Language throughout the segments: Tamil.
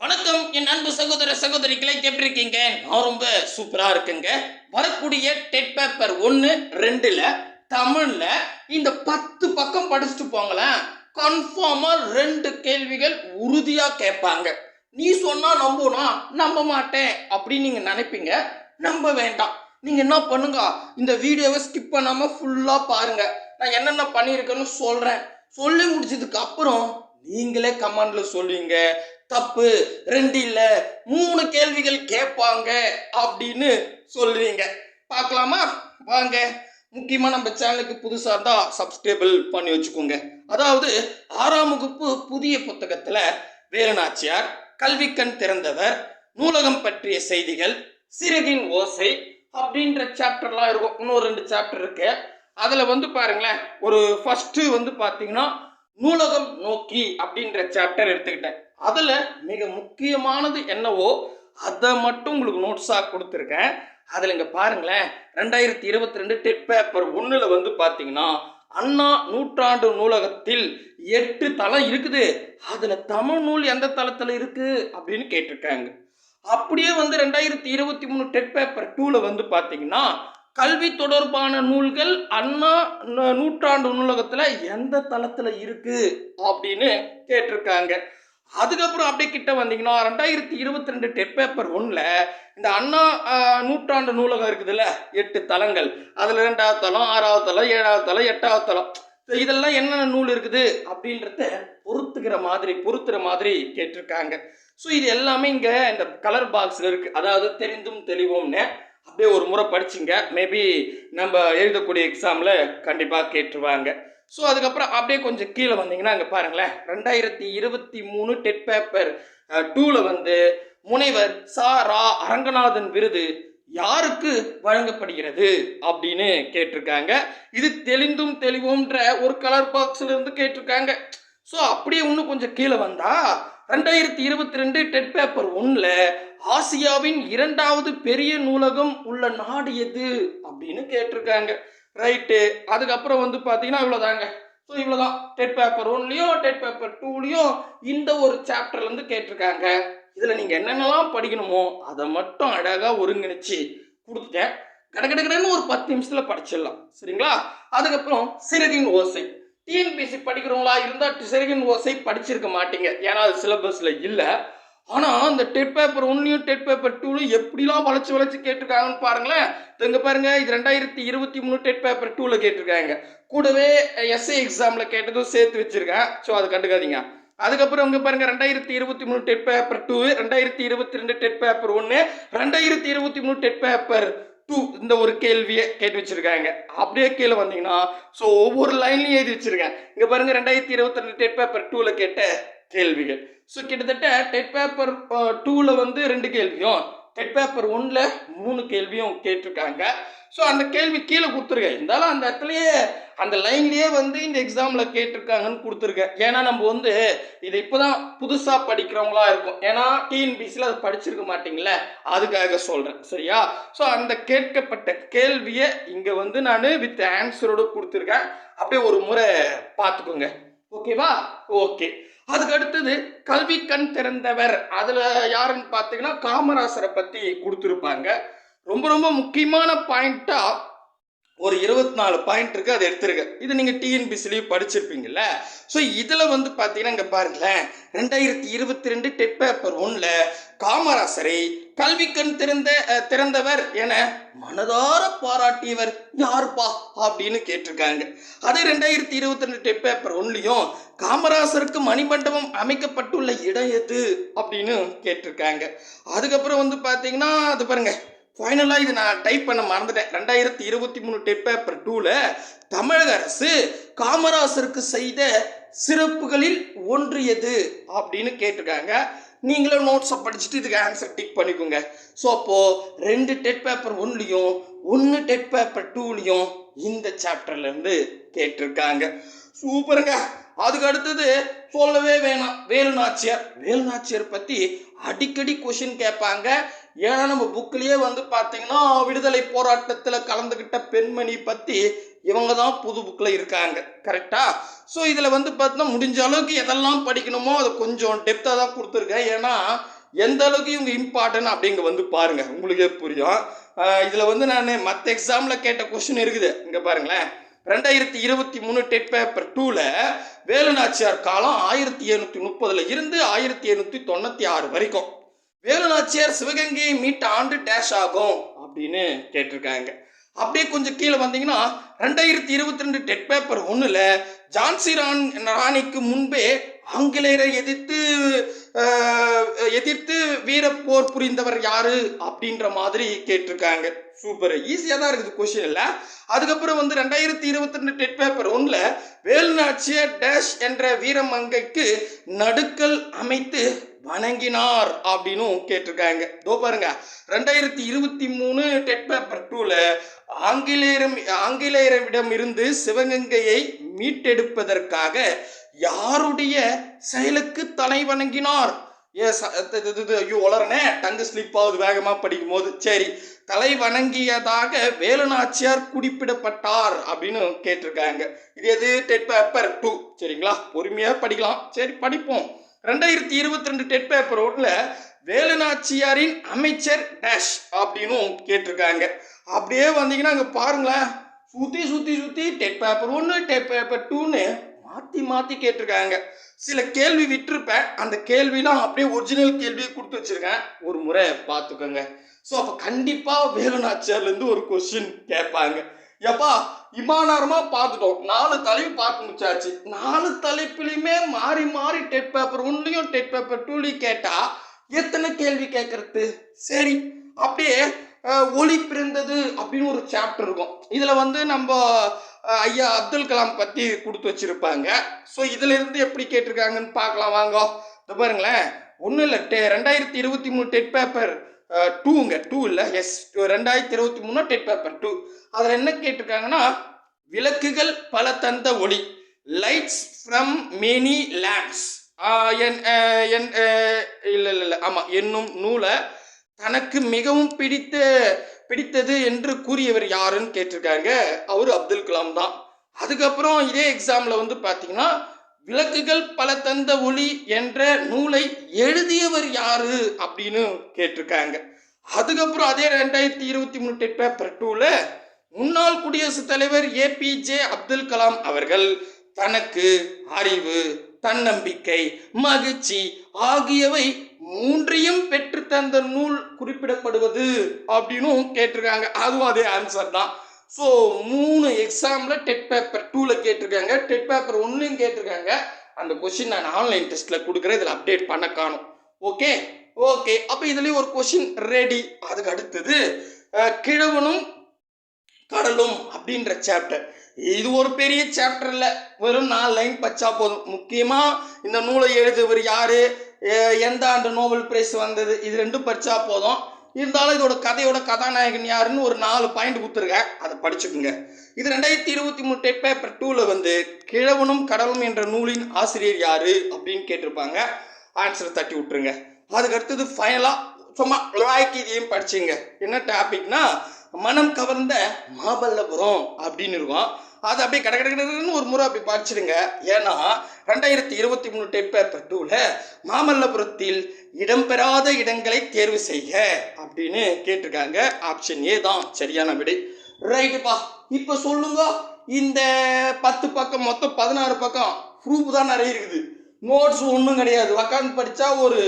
வணக்கம். என் அன்பு சகோதர சகோதரிகளை எப்படி இருக்கீங்க? நான் ரொம்ப சூப்பரா இருக்குங்க. வரக்கூடிய டெட் பேப்பர் ஒன்று ரெண்டுல தமிழ்ல இந்த பத்து பக்கம் படிச்சுட்டு போங்களேன். கன்ஃபார்மா ரெண்டு கேள்விகள் உறுதியா கேட்பாங்க. நீ சொன்னா நம்புனா நம்ப மாட்டேன் அப்படின்னு நீங்க நினைப்பீங்க. நம்ப வேண்டாம். நீங்க என்ன பண்ணுங்க? இந்த வீடியோவை ஸ்கிப் பண்ணாம ஃபுல்லா பாருங்க. நான் என்னென்ன பண்ணியிருக்கேன்னு சொல்றேன். சொல்லி முடிச்சதுக்கு அப்புறம் நீங்களே கமெண்ட்ல சொல்லுவீங்க. தப்பு ரெண்டு இல்ல மூணு கேள்விகள் கேட்பாங்க அப்படின்னு சொல்லுவீங்க. பார்க்கலாமா? வாங்க. முக்கியமா நம்ம சேனலுக்கு புதுசா இருந்தா சப்ஸ்கிரைபிள் பண்ணி வச்சுக்கோங்க. அதாவது ஆறாம் வகுப்பு புதிய புத்தகத்துல வேலுநாச்சியார் கல்விக்கண் திறந்தவர் நூலகம் பற்றிய செய்திகள் சிறகின் ஓசை அப்படின்ற சாப்டர்லாம் இருக்கும். இன்னொரு ரெண்டு சாப்டர் இருக்கு. அதுல வந்து பாருங்களேன் ஒரு ஃபர்ஸ்ட் வந்து பாத்தீங்கன்னா நூலகம் நோக்கி அப்படின்ற சாப்டர் எடுத்துக்கிட்டேன். அதில் மிக முக்கியமானது என்னவோ அதை மட்டும் உங்களுக்கு நோட்ஸாக கொடுத்துருக்கேன். அதில் இங்கே பாருங்களேன் ரெண்டாயிரத்தி இருபத்தி ரெண்டு டெட் பேப்பர் ஒன்றில் வந்து பார்த்தீங்கன்னா அண்ணா நூற்றாண்டு நூலகத்தில் எட்டு தளம் இருக்குது. அதில் தமிழ் நூல் எந்த தளத்தில் இருக்குது அப்படின்னு கேட்டிருக்காங்க. அப்படியே வந்து ரெண்டாயிரத்தி இருபத்தி மூணு டெட் பேப்பர் டூவில் வந்து பார்த்தீங்கன்னா கல்வி தொடர்பான நூல்கள் அண்ணா நூ- நூற்றாண்டு நூலகத்தில் எந்த தளத்தில் இருக்குது அப்படின்னு கேட்டிருக்காங்க. அதுக்கப்புறம் அப்படியே கிட்ட வந்தீங்கன்னா ரெண்டாயிரத்தி இருபத்தி ரெண்டு டெட் பேப்பர் ஒன்றில் இந்த அண்ணா நூற்றாண்டு நூலகம் இருக்குதுல்ல எட்டு தலங்கள் அதில் ரெண்டாவது தளம் ஆறாவது தளம் ஏழாவது தளம் எட்டாவது தளம். இதெல்லாம் என்னென்ன நூல் இருக்குது அப்படின்றத பொறுத்துக்கிற மாதிரி பொறுத்துற மாதிரி கேட்டிருக்காங்க. ஸோ இது எல்லாமே இங்கே இந்த கலர் பாக்ஸில் இருக்குது அதாவது தெரிந்தும் தெளிவோம்னு. அப்படியே ஒரு முறை படிச்சிங்க. மேபி நம்ம எழுதக்கூடிய எக்ஸாமில் கண்டிப்பாக கேட்டுருவாங்க. ஸோ அதுக்கப்புறம் அப்படியே கொஞ்சம் கீழே வந்தீங்கன்னா அங்கே பாருங்களேன். ரெண்டாயிரத்தி இருபத்தி மூணு டெட் பேப்பர் டூவில் வந்து முனைவர் சா. ரா. அரங்கநாதன் விருது யாருக்கு வழங்கப்படுகிறது அப்படின்னு கேட்டிருக்காங்க. இது தெளிந்தும் தெளிவோன்ற ஒரு கலர் பாக்ஸ்ல இருந்து கேட்டிருக்காங்க. ஸோ அப்படியே இன்னும் கொஞ்சம் கீழே வந்தா ரெண்டாயிரத்தி இருபத்தி ரெண்டு டெட் பேப்பர் ஒன்ல ஆசியாவின் இரண்டாவது பெரிய நூலகம் உள்ள நாடு எது அப்படின்னு கேட்டிருக்காங்க. ரைட்டு. அதுக்கப்புறம் வந்து பார்த்தீங்கன்னா இவ்வளோதாங்க ஸோ இவ்வளோதான் டெட் பேப்பர் ஒன்லேயும் டெட் பேப்பர் டூலேயும் இந்த ஒரு சாப்டர்லேருந்து கேட்டிருக்காங்க. இதில் நீங்கள் என்னென்னலாம் படிக்கணுமோ அதை மட்டும் அழகாக ஒருங்கிணைச்சு கொடுத்துட்டேன். கடகடகடன்னு ஒரு பத்து நிமிஷத்தில் படிச்சிடலாம். சரிங்களா? அதுக்கப்புறம் சிறகின் ஓசை. டிஎன்பிசி படிக்கிறவங்களா இருந்தால் சிறகின் ஓசை படிச்சிருக்க மாட்டீங்க. ஏன்னா அது சிலபஸில் இல்லை. ஆனால் அந்த டெட் பேப்பர் ஒன்லையும் டெட் பேப்பர் டூலையும் எப்படிலாம் வளைச்சு வளைச்சு கேட்டிருக்காங்கன்னு பாருங்களேன். இங்கே இங்க பாருங்க இது ரெண்டாயிரத்தி இருபத்தி மூணு டெட் பேப்பர் டூவில் கேட்டிருக்காங்க. கூடவே எஸ்ஏ எக்ஸாமில் கேட்டதும் சேர்த்து வச்சுருக்கேன். ஸோ அதை கண்டுக்காதீங்க. அதுக்கப்புறம் இங்கே பாருங்க ரெண்டாயிரத்தி இருபத்தி மூணு டெட் பேப்பர் டூ ரெண்டாயிரத்தி இருபத்தி ரெண்டு டெட் பேப்பர் ஒன்று ரெண்டாயிரத்தி இருபத்தி மூணு டெட் பேப்பர் டூ இந்த ஒரு கேள்வியை கேட்டு வச்சிருக்காங்க. அப்படியே கீழே வந்தீங்கன்னா ஸோ ஒவ்வொரு லைன்லையும் எழுதி வச்சிருக்கேன். இங்கே பாருங்க ரெண்டாயிரத்தி இருபத்தி ரெண்டு டெட் பேப்பர் டூவில் கேட்ட கேள்விகள். ஸோ கிட்டத்தட்ட டெட் பேப்பர் டூவில் வந்து ரெண்டு கேள்வியும் டெட் பேப்பர் ஒன்றில் மூணு கேள்வியும் கேட்டிருக்காங்க. ஸோ அந்த கேள்வி கீழே கொடுத்துருக்கேன் இருந்தாலும் அந்த இடத்துலயே அந்த லைன்லேயே வந்து இந்த எக்ஸாமில் கேட்டிருக்காங்கன்னு கொடுத்துருக்கேன் ஏன்னா நம்ம வந்து இது இப்போ தான் புதுசாக படிக்கிறவங்களா இருக்கும். ஏன்னா டிஎன்பிசியில் அதை படிச்சிருக்க மாட்டிங்களே அதுக்காக சொல்கிறேன் சரியா? ஸோ அந்த கேட்கப்பட்ட கேள்வியை இங்கே வந்து நான் வித் ஆன்சரோடு கொடுத்துருக்கேன். அப்படியே ஒரு முறை பார்த்துக்கோங்க. ஓகேவா ஓகே அதுக்கு அடுத்தது கல்வி கண் திறந்தவர். அதில் யாருன்னு பார்த்தீங்கன்னா காமராசரை பற்றி கொடுத்துருப்பாங்க. ரொம்ப ரொம்ப முக்கியமான பாயிண்ட்டாக ஒரு இருபத்தி நாலு பாயிண்ட் இருக்கு அதை எடுத்திருக்கேன் இது நீங்கள் டிஎன்பிசிலையும் படிச்சிருப்பீங்கல்ல. ஸோ இதில் வந்து பார்த்தீங்கன்னா இங்கே பாருங்களேன். ரெண்டாயிரத்தி இருபத்தி ரெண்டு டெட் பேப்பர் ஒன்றில் காமராசரை கல்வி கண் திறந்த அஹ், திறந்தவர் என மனதார பாராட்டியவர் யாருப்பா? அப்படின்னு கேட்டிருக்காங்க. அதே ரெண்டாயிரத்தி இருபத்தி ரெண்டு டெட் பேப்பர் ஒன்லையும் காமராசருக்கு மணிமண்டபம் அமைக்கப்பட்டுள்ள இடம் எது? அப்படின்னு கேட்டிருக்காங்க. அதுக்கப்புறம் வந்து பார்த்தீங்கன்னா அது பாருங்க. ஃபைனலாக இது நான் டைப் பண்ண மறந்துட்டேன். ரெண்டாயிரத்தி இருபத்தி மூணு டெட் பேப்பர் டூவில் தமிழக அரசு காமராசருக்கு செய்த சிறப்புகளில் ஒன்று எது அப்படின்னு கேட்டிருக்காங்க. நீங்களும் நோட்ஸை படிச்சுட்டு இதுக்கு ஆன்சர் டிக் பண்ணிக்கோங்க. ஸோ அப்போது ரெண்டு டெட் பேப்பர் ஒன்லையும் ஒன்று டெட் பேப்பர் டூலையும் இந்த சாப்டர்லேருந்து கேட்டிருக்காங்க. சூப்பருங்க. அதுக்கு அடுத்தது சொல்லவே வேணாம். வேலு நாச்சியார். வேலு நாச்சியார் அடிக்கடி கொஷின் கேட்பாங்க. ஏன்னா நம்ம புக்கிலேயே வந்து பார்த்தீங்கன்னா விடுதலை போராட்டத்தில் கலந்துக்கிட்ட பெண்மணி பற்றி இவங்க தான் புது புக்கில் இருக்காங்க. கரெக்டா ஸோ இதில் வந்து பார்த்தீங்கன்னா முடிஞ்ச அளவுக்கு எதெல்லாம் படிக்கணுமோ அதை கொஞ்சம் டெப்த்தாக தான் கொடுத்துருக்கேன். ஏன்னா எந்த அளவுக்கு இவங்க இம்பார்ட்டன்ட் அப்படிங்க வந்து பாருங்கள் உங்களுக்கே புரியும். இதில் வந்து நான் மற்ற எக்ஸாமில் கேட்ட கொஸ்டின் இருக்குது. இங்கே பாருங்களேன். ரெண்டாயிரத்தி இருபத்தி மூணு டெட் பேப்பர் டூவில் வேலுநாச்சியார் காலம் ஆயிரத்தி எழுநூற்றி முப்பதுல இருந்து ஆயிரத்தி எழுநூற்றி தொண்ணூற்றி ஆறு வரைக்கும். வேலுநாச்சியார் சிவகங்கையை மீட்ட ஆண்டு டேஷ் ஆகும் அப்படின்னு கேட்டிருக்காங்க. அப்படியே கொஞ்சம் கீழே வந்தீங்கன்னா ரெண்டாயிரத்தி இருபத்தி ரெண்டு டெட் பேப்பர் ஒன்றில் ஜான்சி ரான் ராணிக்கு முன்பே ஆங்கிலேயரை எதிர்த்து எதிர்த்து எதிர்த்து வீரப்போர் புரிந்தவர் யாரு அப்படின்ற மாதிரி கேட்டிருக்காங்க. சூப்பர். ஈஸியாக தான் இருக்குது கொஷின் இல்லை அதுக்கப்புறம் வந்து ரெண்டாயிரத்தி இருபத்தி ரெண்டு டெட் பேப்பர் ஒன்றில் வேலுநாச்சிய டேஷ் என்ற வீரமங்கைக்கு நடுக்கல் அமைத்து வணங்கினார் அப்படின்னும் கேட்டிருக்காங்க. தோ பாருங்க ரெண்டாயிரத்தி இருபத்தி மூணு டெட் பேப்பர் டூல ஆங்கிலேயரம் ஆங்கிலேயரிடம் இருந்து சிவகங்கையை மீட்டெடுப்பதற்காக யாருடைய செயலுக்கு தலை வணங்கினார்? ஏ இது- இது- ஐயோ வளரனே டங்கு ஸ்லிப் ஆகுது வேகமாக படிக்கும் போது சரி தலை வணங்கியதாக வேலுநாச்சியார் குறிப்பிடப்பட்டார் அப்படின்னு கேட்டிருக்காங்க. இது எது? TET paper two. சரிங்களா? பொறுமையாக படிக்கலாம். சரி படிப்போம். ரெண்டாயிரத்தி இருபத்தி ரெண்டு டெட் பேப்பர் ஓட்டில் வேலுநாச்சியாரின் அமைச்சர் டேஷ் அப்படின்னும் கேட்டிருக்காங்க. அப்படியே வந்தீங்கன்னா அங்கே பாருங்களேன். சுற்றி சுற்றி சுற்றி டெட் பேப்பர் ஒன்று டெட் பேப்பர் டூன்னு மாற்றி மாற்றி கேட்டிருக்காங்க. சில கேள்வி விட்டுருப்பேன். அந்த கேள்விலாம் அப்படியே ஒரிஜினல் கேள்வியை கொடுத்து வச்சிருக்கேன். ஒரு முறை பார்த்துக்கோங்க. ஸோ அப்போ கண்டிப்பாக வேலுநாச்சியார்லேருந்து ஒரு கொஸ்டின் கேட்பாங்க. எப்பா இமானாரமாக பார்த்துட்டோம். நாலு தலைப்பு பார்த்து முடிச்சாச்சு. நாலு தலைப்புலையுமே மாறி மாறி டெட் பேப்பர் ஒன்லையும் டெட் பேப்பர் டூலையும் கேட்டால் எத்தனை கேள்வி கேட்கறது சரி அப்படியே ஒளி பிறந்தது அப்படின்னு ஒரு சாப்டர் இருக்கும். இதில் வந்து நம்ம ஐயா அப்துல் கலாம் பற்றி கொடுத்து வச்சிருப்பாங்க. ஸோ இதிலிருந்து எப்படி கேட்டிருக்காங்கன்னு பார்க்கலாம். வாங்க இந்த பாருங்களேன். ஒன்றும் இல்லை டெ ரெண்டாயிரத்தி இருபத்தி மூணு டெட் பேப்பர். டூங்க டூ இல்லை. எஸ் ரெண்டாயிரத்தி இருபத்தி மூணு டெட் பேப்பர். டூ அதில் என்ன கேட்டிருக்காங்கன்னா விளக்குகள் பல தந்த ஒளி. லைட்ஸ் ஃப்ரம் மெனி லேம்ப்ஸ் என் என் இல்லை இல்லை இல்லை. ஆமாம் என்னும் நூலை தனக்கு மிகவும் பிடித்த பிடித்தது என்று கூறியவர் யாருன்னு கேட்டிருக்காங்க. அவர் அப்துல் கலாம் தான். அதுக்கப்புறம் இதே எக்ஸாமில் வந்து பார்த்தீங்கன்னா விளக்குகள் பல தந்த ஒளி என்ற நூலை எழுதியவர் யாரு அப்படின்னு கேட்டிருக்காங்க. அதுக்கப்புறம் அதே ரெண்டாயிரத்தி இருபத்தி மூணு டெட் பேப்பர் டூவில் முன்னாள் குடியரசுத் தலைவர் ஏபிஜே அப்துல் கலாம் அவர்கள் தனக்கு அறிவு தன்னம்பிக்கை மகிழ்ச்சி ஆகியவை மூன்றையும் பெற்று தந்த நூல் குறிப்பிடப்படுவது அப்படின்னும் கேட்டிருக்காங்க. அதுவும் அதே ஆன்சர் தான். ஸோ மூணு எக்ஸாமில் டெட் பேப்பர் டூவில் கேட்டிருக்காங்க. டெட் பேப்பர் ஒன்றுலையும் கேட்டிருக்காங்க. அந்த கொஷின் நான் ஆன்லைன் டெஸ்ட்டில் கொடுக்குறேன். இதில் அப்டேட் பண்ண காணும். ஓகே ஓகே அப்போ இதுலேயும் ஒரு கொஷின் ரெடி அதுக்கு அடுத்தது கிழவனும் கடலும் அப்படின்ற சாப்டர் இது ஒரு பெரிய சாப்டர் இல்லை. வெறும் நாலு லைன் பச்சா போதும். முக்கியமாக இந்த நூலை எழுதுவர் யார்? எந்த ஆண்டு நோபல் பிரைஸ் வந்தது? இது ரெண்டும் படிச்சா போதும். இருந்தாலும் இதோட கதையோட கதாநாயகன் யாருன்னு ஒரு நாலு பாயிண்ட் கொடுத்துருக்கேன். அதை படிச்சுக்குங்க. இது ரெண்டாயிரத்தி இருபத்தி மூணு டெட் பேப்பர் டூவில் வந்து கிழவனும் கடலும் என்ற நூலின் ஆசிரியர் யாரு அப்படின்னு கேட்டிருப்பாங்க. ஆன்சரை தட்டி விட்டுருங்க. அதுக்கு அடுத்தது ஃபைனலாக சும்மா ராய்க்கிதையும் படிச்சுங்க. என்ன டாபிக்னா மனம் கவர்ந்த மாமல்லபுரம் அப்படின்னு இருக்கும். அது அப்படியே கட கட கடன்னு ஒரு முறை அப்படி பாய்ச்சிடுங்க. ஏன்னா ரெண்டாயிரத்தி இருபத்தி மூணு டெட் பேப்பர் டூவில் மாமல்லபுரத்தில் இடம்பெறாத இடங்களை தேர்வு செய்க அப்படின்னு கேட்டிருக்காங்க. ஆப்ஷன் ஏ தான். சரியான விடை. ரைட்டுப்பா இப்போ சொல்லுங்க. இந்த பத்து பக்கம் மொத்தம் பதினாறு பக்கம் ப்ரூஃப் தான் நிறைய இருக்குது. நோட்ஸ் ஒன்றும் கிடையாது. உக்காந்து படித்தா ஒரு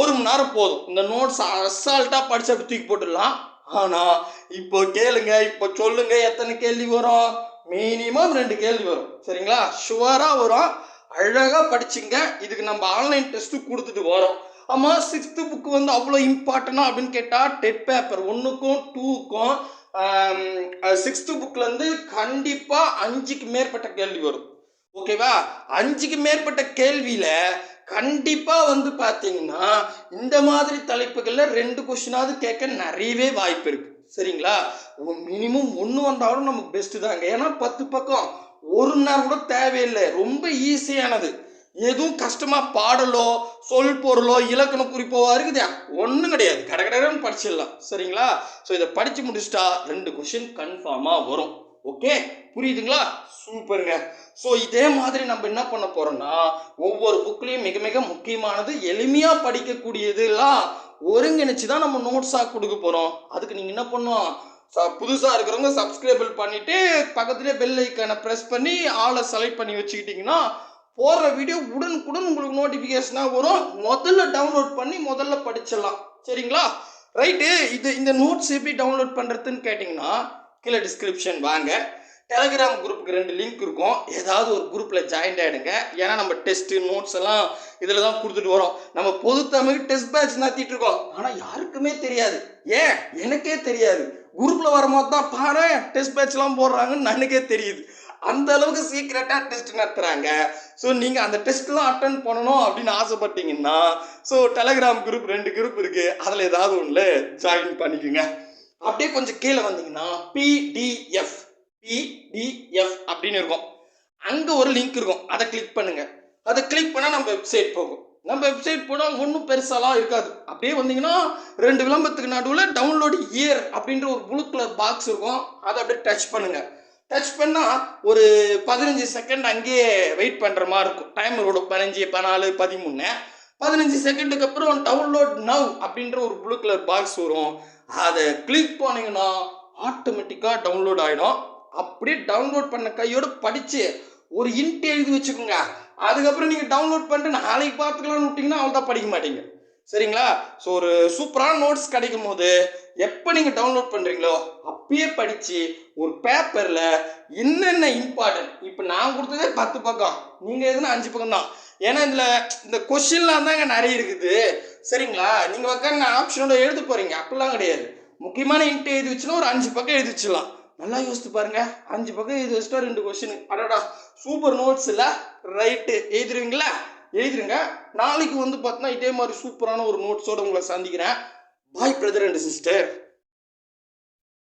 ஒரு மணி நேரம் போதும். இந்த நோட்ஸ் அசால்ட்டாக படிச்சு அப்படி தூக்கி போட்டுடலாம். ஆனால் இப்போ கேளுங்க. இப்போ சொல்லுங்க. எத்தனை கேள்வி வரும்? மினிமம் ரெண்டு கேள்வி வரும். சரிங்களா? ஷுவராக வரும். அழகாக படிச்சுங்க. இதுக்கு நம்ம ஆன்லைன் டெஸ்ட்டு கொடுத்துட்டு வரோம். ஆமாம் சிக்ஸ்த்து புக்கு வந்து அவ்வளோ இம்பார்ட்டனா அப்படின்னு கேட்டால் டெட் பேப்பர் ஒன்றுக்கும் டூக்கும் சிக்ஸ்த்து புக்லேருந்து கண்டிப்பாக அஞ்சுக்கு மேற்பட்ட கேள்வி வரும். ஓகேவா அஞ்சுக்கு மேற்பட்ட கேள்வியில் கண்டிப்பாக வந்து பார்த்தீங்கன்னா இந்த மாதிரி தலைப்புகளில் ரெண்டு கொஷினாவது கேட்க நிறையவே வாய்ப்பு இருக்குது சரிங்களா? மினிமம் ஒன்று வந்தாலும் நமக்கு பெஸ்ட்டு தாங்க. ஏன்னா பத்து பக்கம் ஒரு நேரம் கூட தேவையில்லை. ரொம்ப ஈஸியானது எதுவும் கஷ்டமாக பாடலோ சொல் பொருளோ இலக்கண குறிப்போ இருக்குதா ஒன்றும் கிடையாது. கடகடன்னு படிச்சிடலாம். சரிங்களா? ஸோ இதை படித்து முடிச்சிட்டா ரெண்டு கொஷின் கன்ஃபார்மாக வரும். ஓகே புரியுதுங்களா? சூப்பருங்க. ஸோ இதே மாதிரி நம்ம என்ன பண்ண போகிறோம்னா ஒவ்வொரு புக்லேயும் மிக மிக முக்கியமானது எளிமையாக படிக்கக்கூடியதுலாம் ஒருங்கிணைச்சு தான் நம்ம நோட்ஸாக கொடுக்க போகிறோம் அதுக்கு நீங்கள் என்ன பண்ணணும்? ச புதுசாக இருக்கிறவங்க சப்ஸ்கிரைபிள் பண்ணிவிட்டு பக்கத்துலேயே பெல் ஐக்கானை ப்ரெஸ் பண்ணி ஆளை செலக்ட் பண்ணி வச்சுக்கிட்டிங்கன்னா போடுற வீடியோ உடனுக்குடன் உங்களுக்கு நோட்டிஃபிகேஷனாக வரும். முதல்ல டவுன்லோட் பண்ணி முதல்ல படிச்சிடலாம். சரிங்களா? ரைட்டு இது இந்த நோட்ஸ் எப்படி டவுன்லோட் பண்ணுறதுன்னு கேட்டிங்கன்னா கீழே டிஸ்கிரிப்ஷன் வாங்க. டெலகிராம் குரூப்புக்கு ரெண்டு லிங்க் இருக்கும். ஏதாவது ஒரு குரூப்பில் ஜாயின் ஆகிடுங்க ஏன்னா நம்ம டெஸ்ட்டு நோட்ஸ் எல்லாம் இதில் தான் கொடுத்துட்டு வரோம். நம்ம பொது தமிழ் டெஸ்ட் பேட்ச் நடத்திட்டு இருக்கோம். ஆனால் யாருக்குமே தெரியாது. ஏன்? எனக்கே தெரியாது. குரூப்பில் வரும்போது தான் பாரு டெஸ்ட் பேட்ச்லாம் போடுறாங்கன்னு எனக்கே தெரியுது. அந்த அளவுக்கு சீக்கிரட்டாக டெஸ்ட் நடத்துகிறாங்க ஸோ நீங்கள் அந்த டெஸ்ட்லாம் அட்டன் பண்ணணும் அப்படின்னு ஆசைப்பட்டீங்கன்னா ஸோ டெலகிராம் குரூப் ரெண்டு குரூப் இருக்குது அதில் ஏதாவது ஒன்றில் ஜாயின் பண்ணிக்கோங்க. அப்படியே கொஞ்சம் கீழே வந்தீங்கன்னா பிடிஎஃப் பிடிஎஃப் அப்படின்னு இருக்கும். அங்கே ஒரு லிங்க் இருக்கும். அதை கிளிக் பண்ணுங்க. அதை கிளிக் பண்ணால் நம்ம வெப்சைட் போகும். நம்ம வெப்சைட் போனால் ஒன்றும் பெருசாலாம் இருக்காது. அப்படியே வந்தீங்கன்னா ரெண்டு விளம்பரத்துக்கு நடுவில் டவுன்லோடு இயர் அப்படின்ற ஒரு ப்ளூ கலர் பாக்ஸ் இருக்கும். அதை அப்படியே டச் பண்ணுங்க. டச் பண்ணால் ஒரு பதினஞ்சு செகண்ட் அங்கேயே வெயிட் பண்ணுற மாதிரி இருக்கும். டைம் ஓடும். பதினஞ்சு பதினாலு பதிமூணு. பதினஞ்சு செகண்டுக்கு அப்புறம் டவுன்லோட் நவ் அப்படின்ற ஒரு ப்ளூ கலர் பாக்ஸ் வரும். அதை கிளிக் பண்ணிங்கன்னா ஆட்டோமேட்டிக்காக டவுன்லோட் ஆகிடும் அப்படியே டவுன்லோட் பண்ண கையோடு படித்து ஒரு இன்ட் எழுதி வச்சுக்கோங்க. அதுக்கப்புறம் நீங்கள் டவுன்லோட் பண்ணிட்டு நாளைக்கு பார்த்துக்கலாம்னு விட்டிங்கன்னா அவள் தான் படிக்க மாட்டீங்க. சரிங்களா? ஸோ ஒரு சூப்பரான நோட்ஸ் கிடைக்கும் போது எப்போ நீங்கள் டவுன்லோட் பண்ணுறீங்களோ அப்பயே படித்து ஒரு பேப்பரில் என்னென்ன இம்பார்ட்டன்ட் இப்போ நான் கொடுத்ததே பத்து பக்கம். நீங்கள் எதுனா அஞ்சு பக்கம் தான். ஏன்னா இதில் இந்த கொஷின்லாம் தாங்க நிறைய இருக்குது. சரிங்களா? நீங்கள் உக்காந்து ஆப்ஷனோட எழுத போகிறீங்க அப்படிலாம் கிடையாது. முக்கியமான இன்ட்டு எழுதி வச்சுன்னா ஒரு அஞ்சு பக்கம் எழுதி வச்சிடலாம். நல்லா யோசித்து பாருங்க. அஞ்சு பக்கம் இது வச்சுட்டா ரெண்டு கொஷின் அடடா சூப்பர் நோட்ஸ் இல்லை. ரைட்டு எழுதிருவீங்களா? எழுதிருங்க. நாளைக்கு வந்து பார்த்தீங்கன்னா இதே மாதிரி சூப்பரான ஒரு நோட்ஸோட உங்களை சந்திக்கிறேன். பாய் பிரதர் அண்ட் சிஸ்டர்